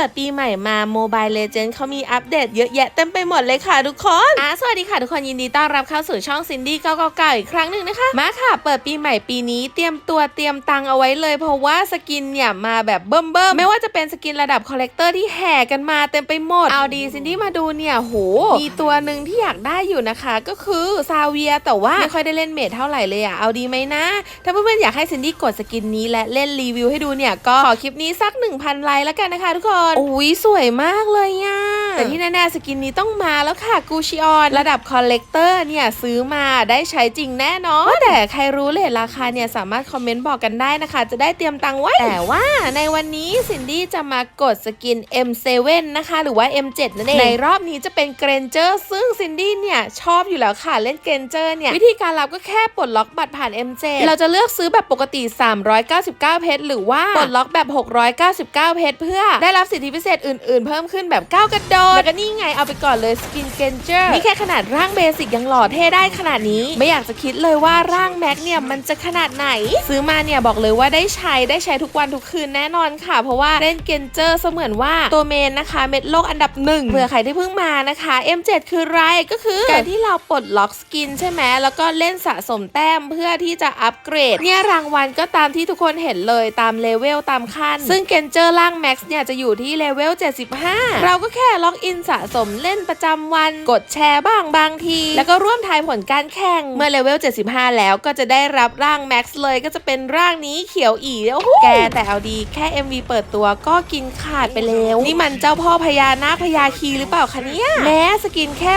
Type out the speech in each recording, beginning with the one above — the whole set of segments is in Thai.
ปิดปีใหม่มาโมบายเลเจน d เขามีอัปเดตเยอะแยะเต็มไปหมดเลยค่ะทุกคนอะสวัสดีค่ะทุกคนยินดีต้อนรับเข้าสู่ช่องซินดี้999อีกครั้งหนึ่งนะคะ มาค่ะ เปิดปีใหม่ปีนี้เตรียมตัวเตรียมตังเอาไว้เลย เพราะว่าสกินเนี่ยมาแบบเบิ่มเบิ่มๆไม่ว่าจะเป็นสกินระดับคอลเลกเตอร์ที่แห่กันมาเต็มไปหมด เอาดีซินดี้มาดูเนี่ยโห มีตัวหนึ่งที่อยากได้อยู่นะคะ ก็คือซาเวียแต่ว่าไม่ค่อยได้เล่นเมทเท่าไหร่เลยอะเอาดีไหมนะ ถ้าเพื่อนๆอยากให้ซินดี้กดสกินนี้และเล่นรีวิวให้ดูเนี่ยก็ขอคลิปนี้สัก 1,000ไลค์แล้วกันนะคะทุกคนอุ้ยสวยมากเลยอะ แต่ที่แน่ๆสกินนี้ต้องมาแล้วค่ะกูชิออน ระดับคอลเลกเตอร์เนี่ยซื้อมาได้ใช้จริงแน่นอนว่าแต่ใครรู้เลทราคาเนี่ยสามารถคอมเมนต์บอกกันได้นะคะ จะได้เตรียมตังค์ไว้ แต่ว่าในวันนี้ซินดี้จะมากดสกิน M7 นะคะ หรือว่า M7 นั่นเองในรอบนี้จะเป็นเกรนเจอร์ซึ่งซินดี้เนี่ยชอบอยู่แล้วค่ะเล่นเกรนเจอร์เนี่ยวิธีการรับก็แค่ปลดล็อกบัตรผ่าน M7 เราจะเลือกซื้อแบบปกติ 399 เพชรหรือว่าปลดล็อกแบบ 699 เพชรเพื่อได้รับสิทธิพิเศษอื่น ๆ เพิ่มขึ้นแบบก้าวกระโดดแล้วก็นี่ไงเอาไปก่อนเลยสกินเกรนเจอร์นี่แค่ขนาดร่างเบสิกยังหล่อเท่ได้ขนาดนี้ ไม่อยากจะคิดเลยว่าร่างแม็กเนี่ยมันจะขนาดไหน ซื้อมาเนี่ยบอกเลยว่าได้ใช้ได้ใช้ทุกวันทุกคืนแน่นอนค่ะ เพราะว่าเล่นเกรนเจอร์เสมือนว่าตัวเมนนะคะ เม็ดโลกอันดับหนึ่งเผื่อใครที่เพิ่งมานะคะ M7 คือไรก็คือการที่เราปลดล็อกสกินใช่ไหมแล้วก็เล่นสะสมแต้มเพื่อที่จะอัปเกรด เนี่ยรางวัลก็ตามที่ทุกคนเห็นเลยตามเลเวลตามขั้นซึ่งเกนเจอร์ล่างแม็กซ์เนี่ยจะอยู่ที่เลเวล75 เราก็แค่ล็อกอินสะสมเล่นประจำวัน กดแชร์บ้างบางที แล้วก็ร่วมทายผลการแข่ง เมื่อเลเวล 75 แล้วก็จะได้รับร่างแม็กซ์เลยก็จะเป็นร่างนี้เขียวอีโอ้โหแกแต่เอาดีแค่ MV เปิดตัวก็กินขาดไปแล้ว นี่มันเจ้าพ่อพญานาคพญาคีหรือเปล่าคะเนี่ย แม้สกินแค่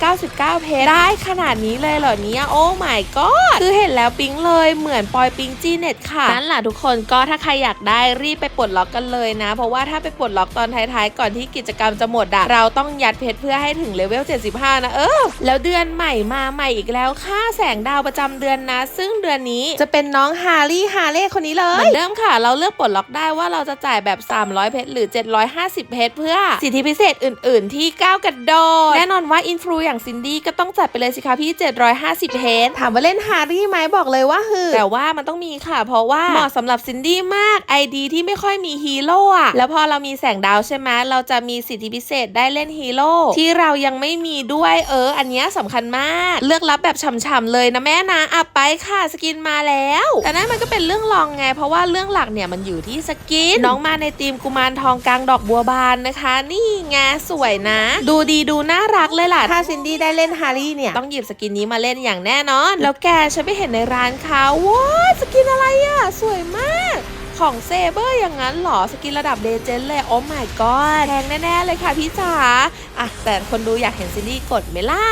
699 เพชรได้ขนาดนี้เลยเหรอเนี่ยโอ้ my god คือเห็นแล้วปิ๊งเลยเหมือนปอยปิ๊งจีเน็ตค่ะนั่นแหละทุกคนก็ถ้าใครอยากได้รีบไปปลดล็อกกันเลยนะ เพราะว่าถ้าไปปลดล็อกตอนท้ายๆ ก่อนที่กิจกรรมจะหมดดอะเราต้องยัดเพชรเพื่อให้ถึงเลเวล 75 นะ เออ แล้วเดือนใหม่มาใหม่อีกแล้วค่าแสงดาวประจำเดือนนะ ซึ่งเดือนนี้จะเป็นน้องฮารี่ฮาเล่คนนี้เลยเหมือนเดิมค่ะ เราเลือกปลดล็อกได้ว่าเราจะจ่ายแบบ 300 เพชรหรือ 750 เพชรเพื่อสิทธิพิเศษอื่น ๆ ที่ก้าวกระโดดแน่นอนว่าอินฟลูอย่างซินดี้ก็ต้องจัดไปเลยสิคะพี่ 750 เพชรถามว่าเล่นฮารี่ไหมบอกเลยว่าฮือแต่ว่ามันต้องมีค่ะ เพราะว่าเหมาะสำหรับซินดี้มาก ID ที่ไม่ค่อยมีฮีโร่อะแล้วพอเรามีแสงดาวใช่ไหมเราจะมีสิทธิพิเศษได้เล่นฮีโร่ที่เรายังไม่มีด้วยเออ อันเนี้ยสำคัญมาก เลือกรับแบบฉ่ำๆเลยนะแม่นะอะไปค่ะสกินมาแล้ว แต่นั่นมันก็เป็นเรื่องรองไง เพราะว่าเรื่องหลักเนี่ยมันอยู่ที่สกินน้องมาในทีมกุมารทองกลางดอกบัวบานนะคะ นี่ไงสวยนะ ดูดีดูน่ารักเลยล่ะถ้าซินดี้ได้เล่นฮารี่เนี่ยต้องหยิบสกินนี้มาเล่นอย่างแน่นอน แล้วแกฉันไปเห็นในร้านเขาว้าวสกินอะไรอะสวยมาก ของเซเบอร์อย่างนั้นหรอสกินระดับเลเจนด์เลยโอ้ my god แพงแน่ๆเลยค่ะพี่จ๋าอะแต่คนดูอยากเห็นซินดี้กดไหมล่ะ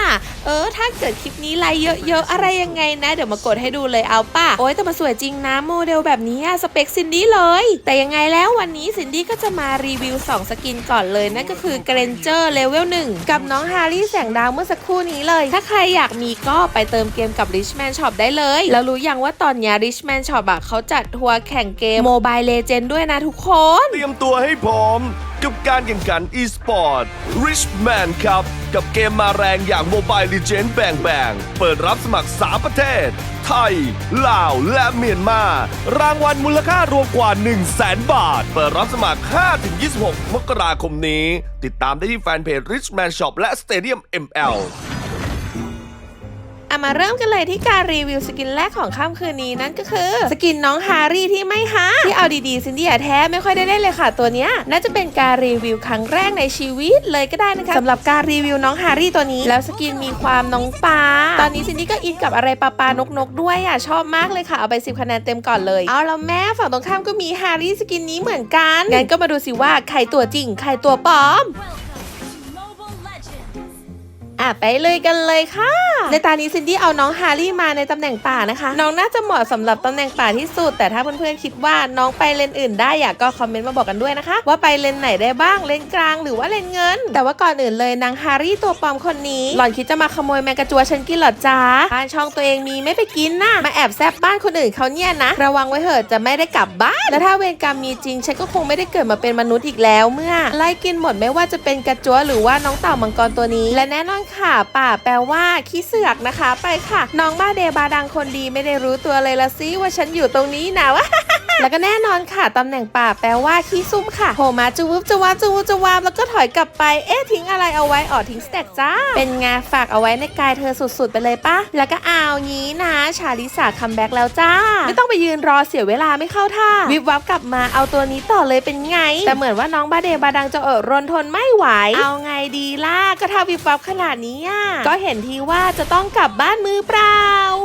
เออ ถ้าเกิดคลิปนี้ไลค์เยอะๆ อะไรยังไงนะ เดี๋ยวมากดให้ดูเลยเอาป่ะ โอ้ยแต่มาสวยจริงนะโมเดลแบบนี้สเปคซินดี้เลย แต่ยังไงแล้ววันนี้ซินดี้ก็จะมารีวิว 2 สกินก่อนเลย นั่นก็คือเกรนเจอร์เลเวล1กับน้องฮารี่แสงดาวเมื่อสักครู่นี้เลย ถ้าใครอยากมีก็ไปเติมเกมกับ Richman Shop ได้เลย แล้วรู้ยังว่าตอนนี้ย Richman Shop อะเขาจัดทัวร์แข่งเกม Mobile Legend ด้วยนะทุกคน เตรียมตัวให้พร้อม กับการแข่งขัน e-sport Richman ครับ กับเกมมาแรงอย่าง Mobile Legends แบ่งแบ่งเปิดรับสมัคร 3 ประเทศ ไทย ลาว และเมียนมา รางวัลมูลค่ารวมกว่า 1 0 0 0 0แบาท เปิดรับสมัคร 5-26 มกราคมนี้ ติดตามได้ที่แฟนเพจ Richman Shop และ Stadium ML อะมาเริ่มกันเลยที่การรีวิวสกินแรกของค่ำคืนนี้นั่นก็คือ สกินน้องฮารี่ที่ไม่ฮาที่เอาดีๆซินดี้อะแท้ไม่ค่อยได้เล่นเลยค่ะตัวเนี้ยน่าจะเป็นการรีวิวครั้งแรกในชีวิตเลยก็ได้นะคะสำหรับการรีวิวน้องฮารี่ตัวนี้ แล้วสกินมีความน้องปลาตอนนี้ซินดี้ก็อินกับอะไรปลาปลานกนกๆด้วยอะชอบมากเลยค่ะเอาไป 10 คะแนนเต็มก่อนเลยเอาแล้วแม่ฝั่งตรงข้ามก็มีฮารี่สกินนี้เหมือนกันงั้นก็มาดูสิว่าใครตัวจริงใครตัวปลอม Mobile Legends! อะไปเลยกันเลยค่ะ ในตานี้ซินดี้เอาน้องฮารี่มาในตำแหน่งป่านะคะ น้องน่าจะเหมาะสำหรับตำแหน่งป่าที่สุด แต่ถ้าเพื่อนๆคิดว่าน้องไปเลนอื่นได้อยากก็คอมเมนต์มาบอกกันด้วยนะคะ ว่าไปเลนไหนได้บ้างเลนกลางหรือว่าเลนเงิน แต่ว่าก่อนอื่นเลยนางฮารี่ตัวปลอมคนนี้หล่อนคิดจะมาขโมยแมงกะจัวฉันกินหรอจ๊ะบ้านช่องตัวเองมีไม่ไปกินนะมาแอบแซบบ้านคนอื่นเขาเนี่ยนะ ระวังไว้เถอะจะไม่ได้กลับบ้านและถ้าเวรกรรมมีจริงฉันก็คงไม่ได้เกิดมาเป็นมนุษย์อีกแล้ว เมื่อไล่กินหมดไม่ว่าจะเป็นกระจัวหรือว่าน้องเต่ามังกรตัวนี้ และแน่นอนค่ะ ป่าแปลว่าขี้เสือกนะคะ ไปค่ะ น้องบ้าเดบาดังคนดีไม่ได้รู้ตัวเลยละสิว่าฉันอยู่ตรงนี้นะวะแล้วก็แน่นอนค่ะ ตำแหน่งป่าแปลว่าขี้ซุ่มค่ะโผล่มาจูวุบจะวาบจูวุบจะวาบแล้วก็ถอยกลับไป เอ๊ะทิ้งอะไรเอาไว้อ๋อทิ้งสแต็กจ้า เป็นงาฝากเอาไว้ในกายเธอสุดๆ ไปเลยปะแล้วก็เอางี้นะ ชาลิสาคัมแบ็กแล้วจ้า ไม่ต้องไปยืนรอเสียเวลาไม่เข้าท่า วิบวับกลับมาเอาตัวนี้ต่อเลยเป็นไง แต่เหมือนว่าน้องบาเดบาดังจะเออรนทนไม่ไหว เอาไงดีล่ะก็ถ้าวิบวับขนาดนี้อะก็เห็นทีว่าจะต้องกลับบ้านมือเปล่า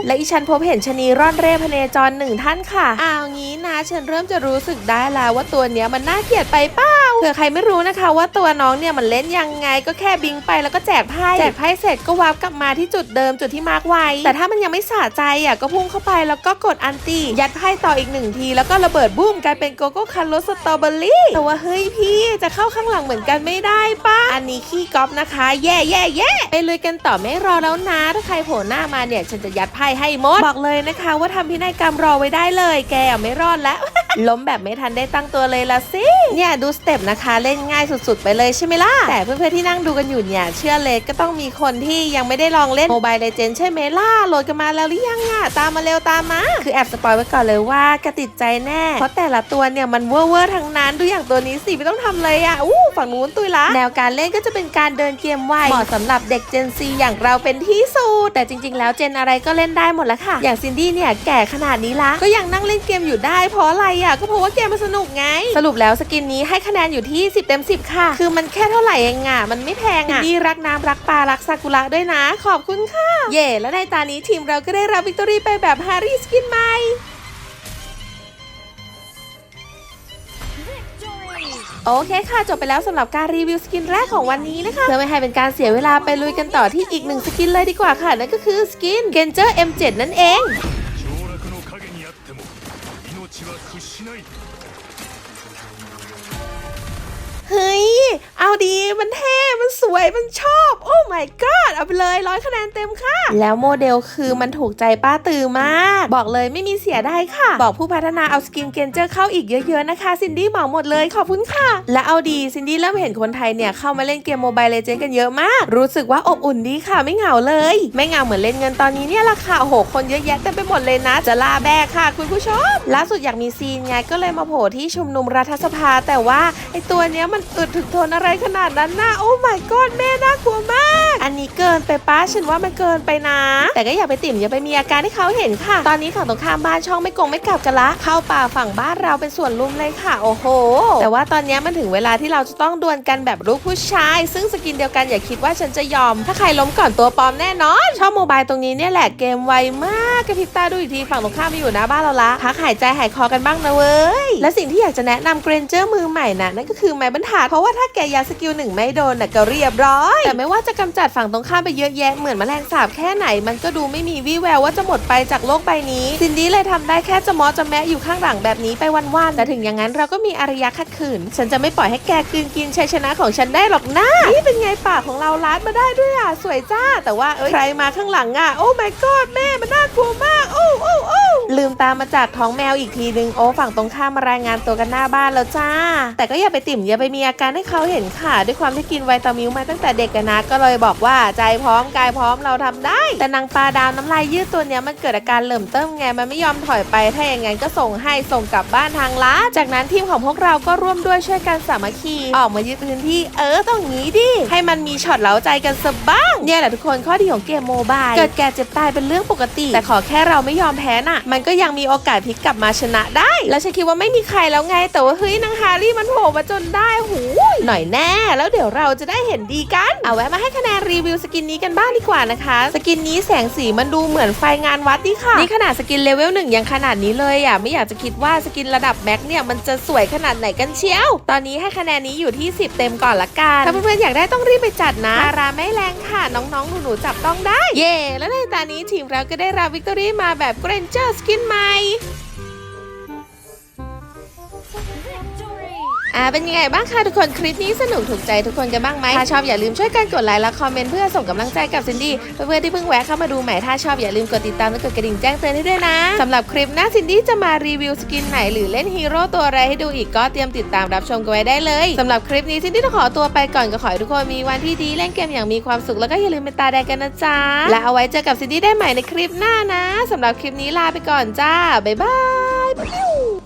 และอีฉันพบเห็นชะนีร่อนเร่พเนจรหนึ่งท่านค่ะเอางี้นะฉันเริ่มจะรู้สึกได้แล้วว่าตัวเนี้ยมันน่าเกลียดไปเปล่า เผื่อใครไม่รู้นะคะว่าตัวน้องเนี่ยมันเล่นยังไงก็แค่บิงไปแล้วก็แจกไพ่แจกไพ่เสร็จก็วาร์ปกลับมาที่จุดเดิมจุดที่มาร์กไว้ แต่ถ้ามันยังไม่สะใจอะก็พุ่งเข้าไปแล้วก็กดอันตียัดไพ่ต่ออีกหนึ่งที แล้วก็ระเบิดบุ้มกลายเป็นโกโก้คันโรสสตรอเบอรี่แต่ว่าเฮ้ยพี่จะเข้าข้างหลังเหมือนกันไม่ได้ปะอันนี้ขี้ก๊อปนะคะ แย่แย่แย่ไปเลยกันต่อไม่รอแล้วนะถ้าใครโผล่หน้ามาเนี่ยฉันจะยัดไพ่ให้หมดบอกเลยนะคะ ว่าทำพินัยกรรมรอไว้ได้เลย แกไม่รอดแล้วล้มแบบไม่ทันได้ตั้งตัวเลยละสิ เนี่ยดูสเต็ปนะคะ เล่นง่ายสุดๆ ไปเลยใช่ไหมล่ะ แต่เพื่อนๆที่นั่งดูกันอยู่เนี่ย เชื่อเลยก็ต้องมีคนที่ยังไม่ได้ลองเล่นโมบายเลเจนใช่ไหมล่ะ โหลดกันมาแล้วหรือยังอะตามมาเร็วตามมา คือแอบสปอยไว้ก่อนเลยว่ากระติดใจแน่ เพราะแต่ละตัวเนี่ยมันเวอร์เวอร์ทั้งนั้น ดูอย่างตัวนี้สิไม่ต้องทำเลยอะอู้ฝั่งนู้นตุยละ แนวการเล่นก็จะเป็นการเดินเกมไวเหมาะสำหรับเด็กเจนซีอย่างเราเป็นที่สุด แต่จริง ๆ แล้วเจนอะไรก็เล่นได้หมดละค่ะ อย่างซินดี้เนี่ยแก่ขนาดนี้ละ ก็ยังนั่งเล่นเกมอยู่ได้เพราะอะไรอะก็เพราะว่าเกมมันสนุกไง สรุปแล้วสกินนี้ให้คะแนนอยู่ที่ 10 เต็ม 10 ค่ะ คือมันแค่เท่าไหร่เองอะ มันไม่แพงอะนี่รักน้ำรักปลารักซากุระด้วยนะ ขอบคุณค่ะ เย่และในตานี้ทีมเราก็ได้รับวิกตอรี่ไปแบบฮารี่สกินใหม่ Victory! โอเคค่ะจบไปแล้วสำหรับการรีวิวสกินแรกของวันนี้นะคะเพื่อไม่ให้เป็นการเสียเวลาไปลุยกันต่อที่อีกหนึ่งสกินเลยดีกว่าค่ะ นั่นก็คือสกิน Genjer M7 นั่นเอง เอาดีมันเท่ วยมันชอบ โอ้ my god เอาไปเลยร้อยคะแนนเต็มค่ะ แล้วโมเดลคือมันถูกใจป้าตือมาก บอกเลยไม่มีเสียได้ค่ะ บอกผู้พัฒนาเอาสกินเกนเจอร์เข้าอีกเยอะๆนะคะ ซินดี้เหมาหมดเลยขอบคุณค่ะ และเอาดีซินดี้เริ่มเห็นคนไทยเนี่ยเข้ามาเล่นเกมโมบายเลเจนกันเยอะมาก รู้สึกว่าอบอุ่นดีค่ะไม่เหงาเลย ไม่เหงาเหมือนเล่นเงินตอนนี้เนี่ยละค่ะโอ้โหคนเยอะแยะเต็มไปหมดเลยนะ จะลาแบกค่ะ คุณผู้ชมล่าสุดอยากมีซีนไงก็เลยมาโผล่ที่ชุมนุมรัฐสภา แต่ว่าไอตัวเนี้ยมันอึดถึงทนอะไรขนาดนั้นนะโอ้ my god แม่น่ากลัวมาก อันนี้เกินไปป้าฉันว่ามันเกินไปนะ แต่ก็อย่าไปติ่มอย่าไปมีอาการที่เขาเห็นค่ะ ตอนนี้ฝั่งตรงข้ามบ้านช่องไม่กงไม่กลับกันละ เข้าป่าฝั่งบ้านเราเป็นส่วนลุมเลยค่ะ โอ้โห แต่ว่าตอนนี้มันถึงเวลาที่เราจะต้องดวลกันแบบลูกผู้ชาย ซึ่งสกินเดียวกันอย่าคิดว่าฉันจะยอม ถ้าใครล้มก่อนตัวปลอมแน่นอน ช่อบโมบายตรงนี้เนี่ยแหละเกมไวมากกระพริบตาดูอีกทีฝั่งตรงข้ามไปอยู่น้าบ้านเราละพักหายใจหายคอกันบ้างนะเว้ย และสิ่งที่อยากจะแนะนำเกรนเจอร์มือใหม่นะนั่นก็คือไม้บรรทัดเพราะว่าถ้าแกยาสกิลหนึ่งไม่โดนน่ะก็เรียบร้อย แต่ไม่ว่าจะกำจัดฝั่งตรงข้ามไปเยอะแยะเหมือนแมลงสาบแค่ไหน มันก็ดูไม่มีวี่แววว่าจะหมดไปจากโลกใบนี้ ซินดี้เลยทำได้แค่จะมอจะแมะอยู่ข้างหลังแบบนี้ไปวันๆแต่ถึงอย่างนั้นเราก็มีอารยะขัดขืน ฉันจะไม่ปล่อยให้แกกืนกินชัยชนะของฉันได้หรอกนะนี่เป็นไงปากของเราลัดมาได้ด้วยอะสวยจ้า แต่ว่าเอ้ยใครมาข้างหลังอะโอ้ my god แม่มันน่ากลัวมากโอ้โอ้โอ้ลืมตามมาจากท้องแมวอีกทีนึงโอ้ฝั่งตรงข้ามมารายงานตัวกันหน้าบ้านแล้วจ้า แต่ก็อย่าไปติ่มอย่าไปมีอาการให้เขาเห็นค่ะ ด้วยความที่กินไวตามิวมาตั้งแต่เด็กกันนะก็เลยบอกว่าใจพร้อมกายพร้อมเราทำได้ แต่นางปลาดาวน้ำลายยืดตัวเนี้ยมันเกิดอาการเหลิ่อมเติมไงมันไม่ยอมถอยไปถ้าอย่างงั้นก็ส่งให้ส่งกลับบ้านทางลัดจากนั้นทีมของพวกเราก็ร่วมด้วยช่วยกันสามัคคีออกมายึดพื้นที่เออต้องงี้ดิให้มันมีช็อตเล้าใจกันสักบ้างเนี่ยแหละทุกคนข้อดีของเกมโมบายเกิดแก่เจ็บตายเป็นเรื่องปกติ แต่ขอแค่เราไม่ยอมแพ้น่ะ มันก็ยังมีโอกาสพลิกกลับมาชนะได้ แล้วฉันคิดว่าไม่มีใครแล้วไง แต่ว่าเฮ้ยนางฮารี่มันโผล่มาจนได้หูหน่อยแน่ แล้วเดี๋ยวเราจะได้เห็นดีกัน เอาแวะมาให้คะแนนรีวิวสกินนี้กันบ้างดีกว่านะคะ สกินนี้แสงสีมันดูเหมือนไฟงานวัดดิค่ะ นี่ขนาดสกินเลเวลหนึ่งยังขนาดนี้เลยอะไม่อยากจะคิดว่าสกินระดับแม็กเนี่ยมันจะสวยขนาดไหนกันเชียว ตอนนี้ให้คะแนนนี้อยู่ที่ 10 เต็มก่อนละกันถ้าเพื่อนๆอยากได้ต้องรีบไปจัดนะราคาไม่แรงค่ะน้องๆหนูๆจับต้องได้ เย่แล้วในตอนนี้ทีมเราก็ได้รับวิกตอรี่มาแบบเกรนเจอร์สกินใหม่ อ่าเป็นยังไงบ้างคะทุกคนคลิปนี้สนุกถูกใจทุกคนกันบ้างไหมถ้าชอบอย่าลืมช่วยกันกดไลค์และคอมเมนต์เพื่อส่งกำลังใจกับซินดี้เพื่อนๆที่เพิ่งแวะเข้ามาดูใหม่ถ้าชอบอย่าลืมกดติดตามและกดกระดิ่งแจ้งเตือนให้ด้วยนะสำหรับคลิปหน้าซินดี้จะมารีวิวสกินไหนหรือเล่นฮีโร่ตัวอะไรให้ดูอีกก็เตรียมติดตามรับชมกันไว้ได้เลยสำหรับคลิปนี้ซินดี้ต้องขอตัวไปก่อนก็ขอให้ทุกคนมีวันที่ดีเล่นเกมอย่างมีความสุขแล้วก็อย่าลืมเป็นตาแดงกันนะจ๊ะและเอาไว้เจอกับซินดี้ได้ใหม่ในคลิปหน้านะสำหรับคลิปนี้ลาไปก่อนจ้าบ๊ายบาย